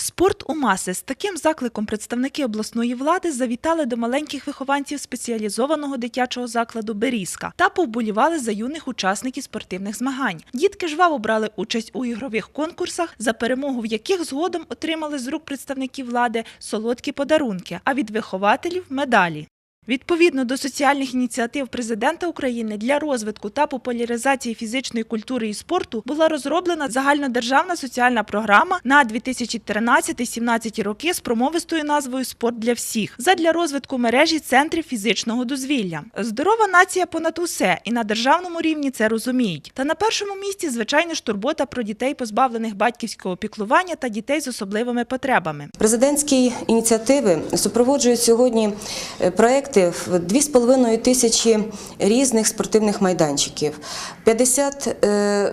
Спорт у маси з таким закликом представники обласної влади завітали до маленьких вихованців спеціалізованого дитячого закладу Берізка та повболівали за юних учасників спортивних змагань. Дітки жваво брали участь у ігрових конкурсах, за перемогу в яких згодом отримали з рук представників влади солодкі подарунки, а від вихователів медалі. Відповідно до соціальних ініціатив президента України для розвитку та популяризації фізичної культури і спорту була розроблена загальнодержавна соціальна програма на 2013-17 роки з промовистою назвою Спорт для всіх задля розвитку мережі центрів фізичного дозвілля. Здорова нація понад усе, і на державному рівні це розуміють. Та на першому місці, звичайно ж, турбота про дітей, позбавлених батьківського піклування та дітей з особливими потребами. Президентські ініціативи супроводжують сьогодні е, проекти в 2,5 тисячі різних спортивних майданчиків, 50 е,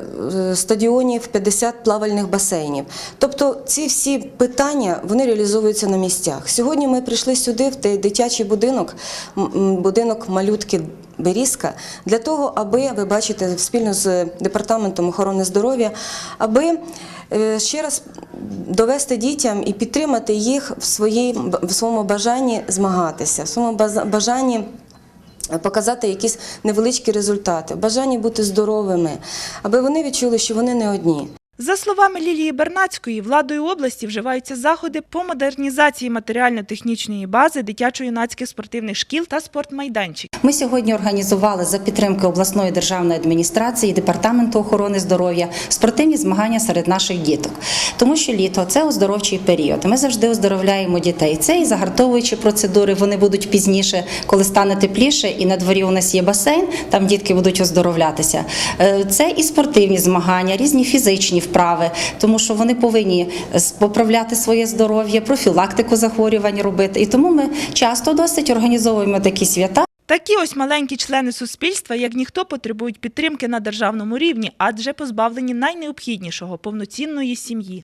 стадіонів, 50 плавальних басейнів. Тобто ці всі питання вони реалізовуються на місцях. Сьогодні ми прийшли сюди, в дитячий будинок, будинок малютки Берізка, для того, аби ви бачите спільно з департаментом охорони здоров'я, аби е, ще раз довести дітям і підтримати їх в, своїй, в своєму бажанні змагатися, в своєму бажанні. Показати якісь невеличкі результати, бажанні бути здоровими, аби вони відчули, що вони не одні. За словами Лілії Бернацької, владою області вживаються заходи по модернізації матеріально-технічної бази дитячо-юнацьких спортивних шкіл та спортмайданчиків. Ми сьогодні організували за підтримки обласної державної адміністрації, департаменту охорони здоров'я спортивні змагання серед наших діток, тому що літо це оздоровчий період. Ми завжди оздоровляємо дітей. Це і загартовуючі процедури. Вони будуть пізніше, коли стане тепліше, і на дворі у нас є басейн. Там дітки будуть оздоровлятися. Е, Це і спортивні змагання, різні фізичні вправи, тому що вони повинні поправляти своє здоров'я, профілактику захворювань робити. І тому ми часто досить організовуємо такі свята. Такі ось маленькі члени суспільства, як ніхто, потребують підтримки на державному рівні, адже позбавлені найнеобхіднішого повноцінної сім'ї.